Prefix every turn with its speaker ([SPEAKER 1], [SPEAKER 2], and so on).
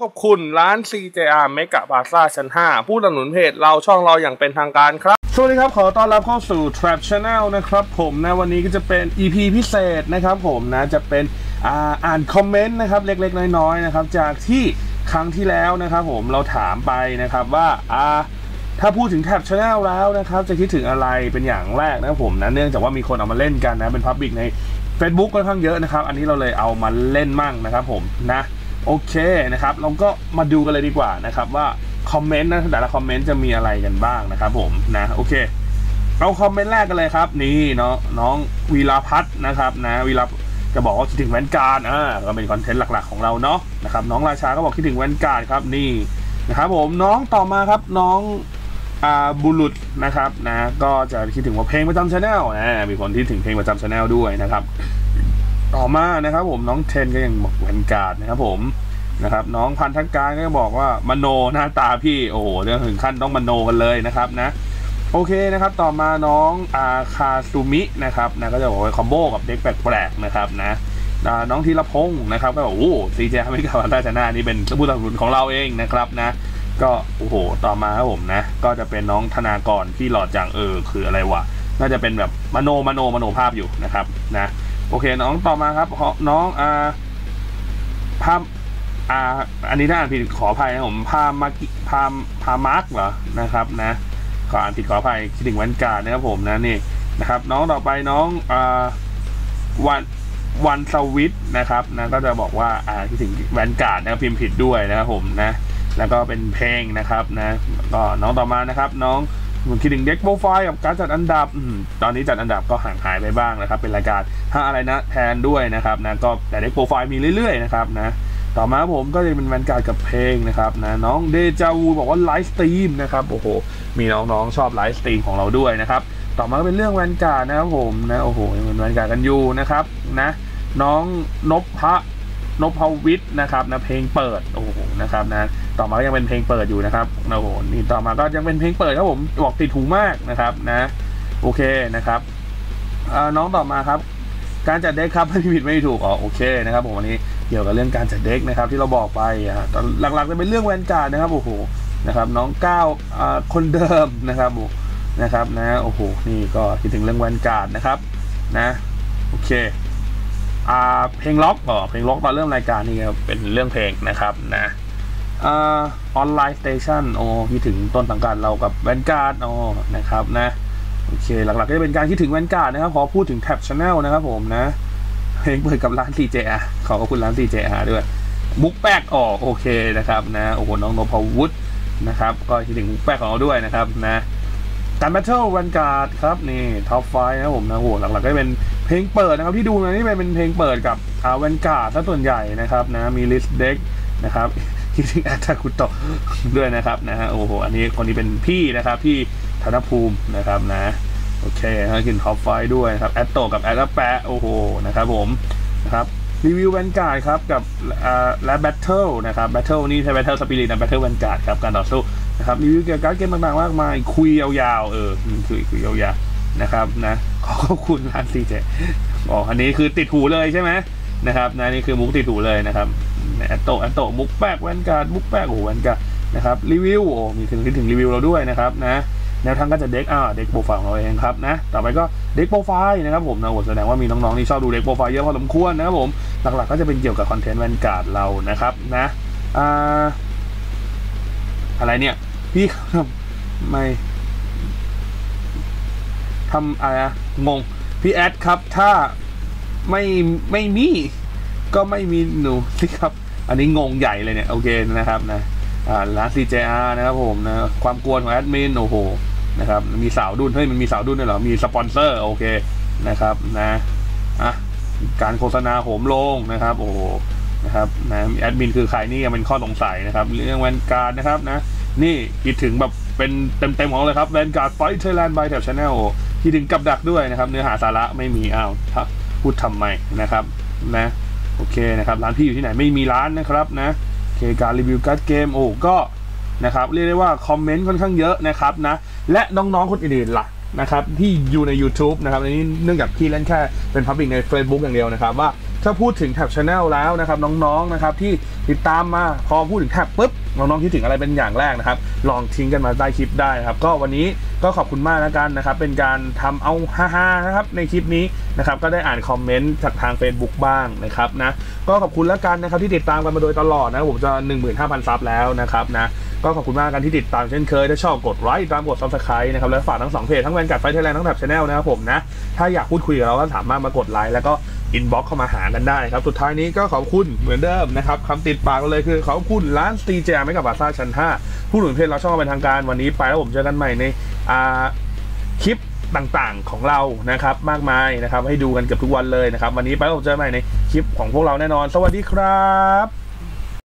[SPEAKER 1] ขอบคุณร้าน CJR เมกะบาซ่าชั้น 5 ผู้สนับสนุนเพจเราช่องเราอย่างเป็นทางการครับ สวัสดีครับ ขอต้อนรับเข้าสู่ Trap Channel นะครับผมนะวันนี้ก็จะเป็น EP พิเศษนะครับผมนะจะเป็นอ่าอ่านคอมเมนต์นะครับเล็กๆ น้อยๆนะครับจากที่ครั้งที่แล้วนะครับผมเราถามไปนะครับว่าอ่าถ้าพูดถึงแท็บช anel แล้วนะครับ จะคิดถึงอะไรเป็นอย่างแรกนะผมนะเนื่องจากว่ามีคนเอามาเล่นกันนะเป็นพับบิกใน Facebook ค่อนข้างเยอะนะครับ อันนี้เราเลยเอามาเล่นมั่งนะครับผมนะ โอเคนะครับ เราก็มาดูกันเลยดีกว่านะครับว่าคอมเมนต์นะแต่ละคอมเมนต์จะมีอะไรกันบ้างนะครับผมนะโอเคเอาคอมเมนต์แรกกันเลยครับ นี่เนาะน้องวีรพัฒน์นะครับนะวีรจะบอกว่าคิดถึงแวนการ์ดอ่าก็เป็นคอนเทนต์หลักๆของเราเนาะนะครับน้องราชาก็บอกคิดถึงแวนการ์ดครับนี่นะครับผมน้องต่อมาครับน้องอ่าบุรุษนะครับนะก็จะคิดถึงว่าเพลงประจำชาแนลนะมีคนที่ถึงเพลงประจำชาแนลด้วยนะครับ ต่อมานะครับ ผมน้องเทนก็ยังบอกแวนการ์ดนะครับผมนะครับ น้องพันธการก็บอกว่ามโนหน้าตาพี่โอ้โหเรื่องถึงขั้นต้องมโนกันเลยนะครับนะโอเคนะครับ ต่อมาน้องอาคาซูมินะครับนะก็จะบอกว่าคอมโบกับเด็กแปลกๆนะครับนะอ่าน้องธีรพงศ์นะครับ ก็บอกโอ้ซีเจไม่กับราชนานี่เป็นผู้สนับสนุนของเราเองนะครับนะ ก็โอ้โหต่อมาครับผมนะ ก็จะเป็นน้องธนากรที่หลอดจังเออคืออะไรวะน่าจะเป็นแบบมโนมโนมโนภาพอยู่นะครับนะ โอเค น้องต่อมาครับน้องอาภาพอาอันนี้ถ้าอ่านผิดขออภัยนะผมพามากิพามพามาร์กเหรอนะครับนะขออ่านผิดขออภัยคิดถึงวันการนะครับผมนะนี่นะครับ น้องต่อไปน้องอ่าวันวันสวิตนะครับนะก็จะบอกว่าอ่าคิดถึงแวนการ์ดนะครับพิมพ์ผิดด้วยนะครับผมนะ แล้วก็เป็นเพลงนะครับนะก็น้องต่อมานะครับ น้อง ผมคิดถึงเด็กโปรไฟล์กับการจัดอันดับอตอนนี้จัดอันดับก็ห่างหายไปบ้างนะครับ เป็นรายการห้าอะไรนะแทนด้วยนะครับนะก็แต่เด็กโปรไฟล์มีเรื่อยๆนะครับนะต่อมาผมก็จะเป็นแวนการ์ดกับเพลงนะครับนะน้องเดจาวูบอกว่าไลฟ์สตรีมนะครับโอ้โหมีน้องๆชอบไลฟ์สตรีมของเราด้วยนะครับต่อมาก็เป็นเรื่องแวนการ์ดนะครับผมนะโอ้โหยังเป็นแวนการ์ดกันอยู่นะครับนะน้องนพพระนพวิทย์นะครับนะเพลงเปิดโอ้โหนะครับนะ ต่อมาก็ยังเป็นเพลงเปิดอยู่นะครับโอ้โหนี่ต่อมาก็ยังเป็นเพลงเปิดครับผมบอกติดหูมากนะครับนะโอเคนะครับน้องต่อมาครับ การจัดเด็กครับไม่ผิดไม่ถูกอ๋อโอเคนะครับผมวันนี้เกี่ยวกับเรื่องการจัดเด็กนะครับ ที่เราบอกไปอะหลักๆจะเป็นเรื่องแวนการ์ดนะครับโอ้โหนะครับ น้องก้าวคนเดิมนะครับนะครับนะโอ้โหนี่ก็คิดถึงเรื่องแวนการ์ดนะครับนะโอเคอ่าเพลงล็อกอ๋อเพลงล็อกตอนเริ่มรายการนี่เป็นเรื่องเพลงนะครับนะ ออนไลน์สเตชันโอ้คิดถึงต้นสังกัดเรากับแวนการ์ดโอ้นะครับนะโอเคหลักๆก็จะเป็นการคิดถึงแวนการ์ดนะครับ ขอพูดถึงแท็บชาแนลนะครับผมนะเพลงเปิดกับร้าน CJR ขอขอบคุณร้าน CJR ด้วยมุกแป๊กออกโอเคนะครับนะโอ้โหน้องนพวุฒินะครับ ก็คิดถึงมุกแป๊กของเราด้วยนะครับนะการแบทเทิลวันการ์ดครับนี่ท็อปไฟนะผมนะโหหลักๆก็เป็นเพลงเปิดนะครับที่ดูมานี่เป็นเพลงเปิดกับอาวันการ์ดซะส่วนใหญ่นะครับนะมีลิสต์เด็กนะครับ คิดถึงแอตตาคุโตะด้วยนะครับนะฮะโอ้โหอันนี้คนนี้เป็นพี่นะครับพี่ธนภูมินะครับนะโอเคนะกินท็อปไฟด้วยครับแอตโตกับแอตแปะโอ้โหนะครับผมนะครับรีวิวแวนการ์ดครับกับและแบทเทิลนะครับแบทเทิลนี่ใช้แบทเทิลสปิริตนะแบทเทิลแวนการ์ดครับการต่อสู้นะครับรีวิวเกี่ยวกับเกมต่างๆมากมายคุยยาวๆเออคุยคุยยาวๆนะครับนะขอขอบคุณร้านซีเจอ๋ออันนี้คือติดหูเลยใช่ไหมนะครับนะนี่คือมุกติดหูเลยนะครับ แอตโตแอตโตมุกแป๊กแวนการ์ดมุกแป๊กโอ้แวนการ์ดนะครับรีวิวโอ้มีถึงถึงรีวิวเราด้วยนะครับนะแนวทางก็จะเด็กอ่าเด็กโปรไฟล์ของเราเองครับนะต่อไปก็เด็กโปรไฟล์นะครับผมนะโอ้แสดงว่ามีน้องๆที่ชอบดูเด็กโปรไฟล์เยอะพอสมควรนะครับผมหลักๆก็จะเป็นเกี่ยวกับคอนเทนต์แวนการ์ดเรานะครับนะอ่าอะไรเนี่ยพี่ทำไม่ทำอะไรงงพี่แอดครับถ้าไม่ไม่มีก็ไม่มีหนูสิครับ อันนี้งงใหญ่เลยเนี่ยโอเคนะครับนะอ่าร้าน CJR นะครับผมนะความกวนของแอดมินโอ้โหนะครับมีสาวดุนเฮ้ยมันมีสาวดุนด้วยเหรอมีสปอนเซอร์โอเคนะครับนะอะการโฆษณาโหมลงนะครับ โอ้โหนะครับนะแอดมินคือใครนี่เป็นข้อสงสัยนะครับ เรื่องแวนการ์ดนะครับนะนี่คิดถึงแบบเป็นเต็มๆของเลยครับแวนการ์ดไฟท์ไทยแลนด์บายแถบชาแนลคิดถึงกับดักด้วยนะครับ เนื้อหาสาระไม่มีอ้าวพูดทำไมนะครับนะ โอเคนะครับร้านพี่อยู่ที่ไหนไม่มีร้านนะครับนะโอเคการรีวิวการ์ดเกมโอ้ก็นะครับเรียกได้ว่าคอมเมนต์ค่อนข้างเยอะนะครับนะและน้องๆคนอื่นๆล่ะนะครับที่อยู่ใน YouTube นะครับอันนี้เนื่องจากพี่เล่นแค่เป็นพับบิกใน Facebook อย่างเดียวนะครับว่าถ้าพูดถึงแท็บชาแนลแล้วนะครับน้องๆนะครับที่ติดตามมาพอพูดถึงแท็บปุ๊บ น้องๆคิดถึงอะไรเป็นอย่างแรกนะครับ ลองทิ้งกันมาใต้คลิปได้ครับ ก็วันนี้ก็ขอบคุณมากแล้วกันนะครับ เป็นการทำเอาฮาๆนะครับในคลิปนี้นะครับ ก็ได้อ่านคอมเมนต์จากทาง Facebook บ้างนะครับนะ ก็ขอบคุณแล้วกันนะครับที่ติดตามกันมาโดยตลอดนะผมจะ 15,000ซับแล้วนะครับนะก็ขอบคุณมากกันที่ติดตามเช่นเคย ถ้าชอบกดไลค์ตามกด subscribe นะครับ แล้วฝากทั้งสองเพจทั้งแวนการ์ดไฟไทยแลนด์ทั้งแท็บชาแนลนะครับผมนะ ถ้าอยากพูดคุยกับเราก็สามารถมากดไลค์แล้วก็ อินบ็อกเข้ามาหากันได้ครับ สุดท้ายนี้ก็ขอบคุณเหมือนเดิมนะครับคำติดปากเลยคือขอบคุณร้านสตีแจไม่กับบาซ่าชั้น 5 ผู้หนุนเพจเราช่องเป็นทางการวันนี้ไปแล้วผมเจอกันใหม่ในคลิปต่างๆของเรานะครับมากมายนะครับให้ดูกันเกือบทุกวันเลยนะครับวันนี้ไปแล้วผมเจอกันใหม่ในคลิปของพวกเราแน่นอน สวัสดีครับ